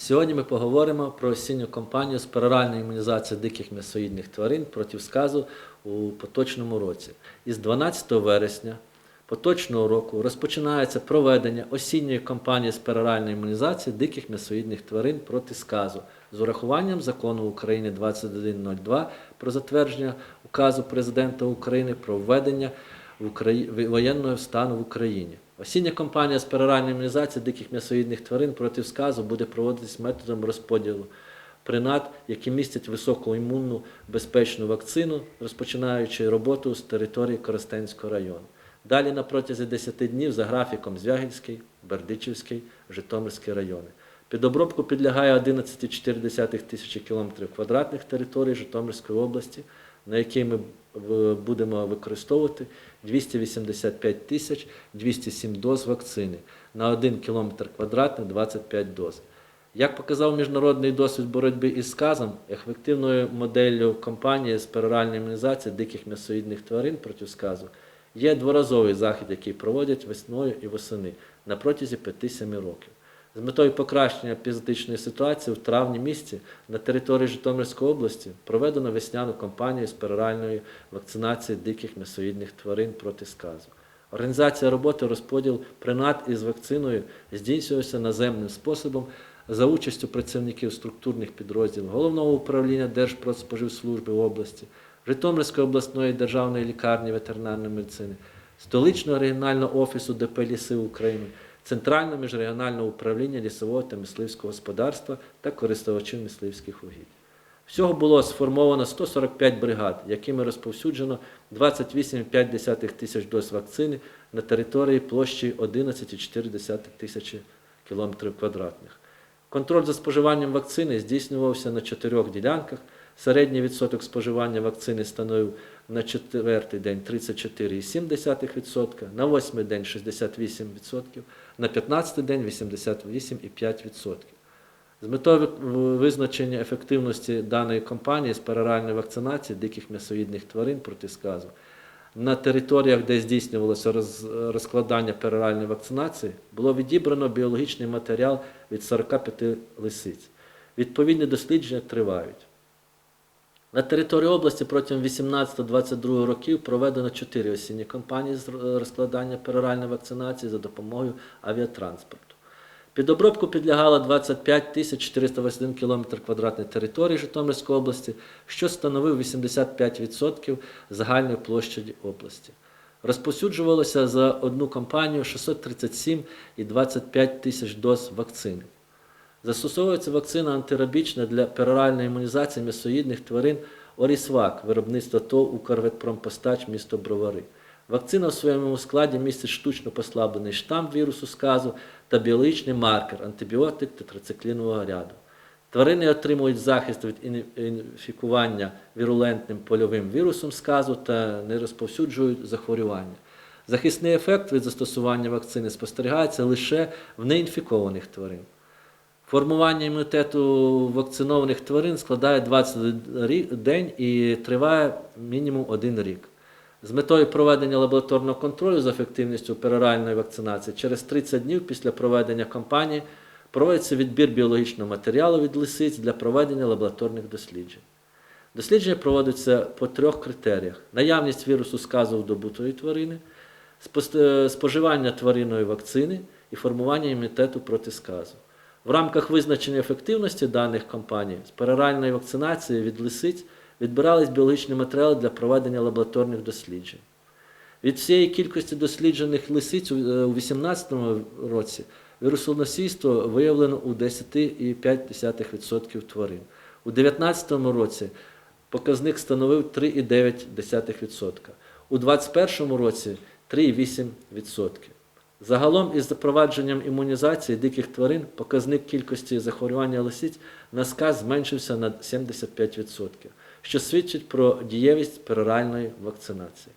Сьогодні ми поговоримо про осінню кампанію з пероральної імунізації диких м'ясоїдних тварин проти сказу у поточному році. Із 12 вересня поточного року розпочинається проведення осінньої кампанії з пероральної імунізації диких м'ясоїдних тварин проти сказу з урахуванням закону України 2102 про затвердження указу президента України про введення воєнного стану в Україні. Осіння кампанія з пероральної імунізації диких м'ясоїдних тварин проти сказу буде проводитись методом розподілу принад, які містять високу імунну безпечну вакцину, розпочинаючи роботу з території Коростенського району. Далі на протязі 10 днів за графіком Звягільський, Бердичівський, Житомирський райони. Під обробку підлягає 11,4 тисячі кілометрів квадратних територій Житомирської області, на якій ми будемо використовувати 285 тисяч 207 доз вакцини на 1 кілометр квадратний 25 доз. Як показав міжнародний досвід боротьби із сказом, ефективною моделлю компанії з пероральної імунізації диких м'ясоїдних тварин проти сказу є дворазовий захід, який проводять весною і восени на протязі 5-7 років. З метою покращення епізотичної ситуації в травні місяці на території Житомирської області проведено весняну кампанію з пероральної вакцинації диких м'ясоїдних тварин проти сказу. Організація роботи розподіл принад із вакциною здійснювався наземним способом за участю працівників структурних підрозділів Головного управління Держпродспоживслужби області, Житомирської обласної державної лікарні ветеринарної медицини, столичного регіонального офісу ДП «Ліси України, Центрального міжрегіонального управління лісового та мисливського господарства та користувачів мисливських угідь. Всього було сформовано 145 бригад, якими розповсюджено 28,5 тисяч доз вакцини на території площі 11,4 тисячі кілометрів квадратних. Контроль за споживанням вакцини здійснювався на чотирьох ділянках. Середній відсоток споживання вакцини становив на четвертий день 34,7%, на восьмий день 68%, на 15 день 88,5%. З метою визначення ефективності даної кампанії з пероральної вакцинації диких м'ясоїдних тварин проти сказу на територіях, де здійснювалося розкладання пероральної вакцинації, було відібрано біологічний матеріал від 45 лисиць. Відповідні дослідження тривають. На території області протягом 18-22 років проведено 4 осінні кампанії з розкладання пероральної вакцинації за допомогою авіатранспорту. Під обробку підлягало 25 тисяч 421 км квадратної території Житомирської області, що становив 85% загальної площі області. Розповсюджувалося за одну кампанію 637,25 тисяч доз вакцини. Застосовується вакцина антирабічна для пероральної імунізації м'ясоїдних тварин Орісвак, виробництво ТОВ «Укрветпромпостач» місто Бровари. Вакцина в своєму складі містить штучно послаблений штам вірусу сказу та біологічний маркер антибіотик тетрациклінового ряду. Тварини отримують захист від інфікування вірулентним польовим вірусом сказу та не розповсюджують захворювання. Захисний ефект від застосування вакцини спостерігається лише в неінфікованих тварин. Формування імунітету вакцинованих тварин складає 21 рі- день і триває мінімум один рік. З метою проведення лабораторного контролю за ефективністю пероральної вакцинації через 30 днів після проведення кампанії проводиться відбір біологічного матеріалу від лисиць для проведення лабораторних досліджень. Дослідження проводяться по трьох критеріях: наявність вірусу сказу добутої тварини, споживання тваринної вакцини і формування імунітету проти сказу. В рамках визначення ефективності даних компаній з пероральної вакцинації від лисиць відбирались біологічні матеріали для проведення лабораторних досліджень. Від всієї кількості досліджених лисиць у е, у 2018 році вірусоносійство виявлено у 10,5% тварин. У 2019 році показник становив 3,9%. У 2021 році 3,8%. Загалом із запровадженням імунізації диких тварин показник кількості захворювання лисиць на сказ зменшився на 75%, що свідчить про дієвість пероральної вакцинації.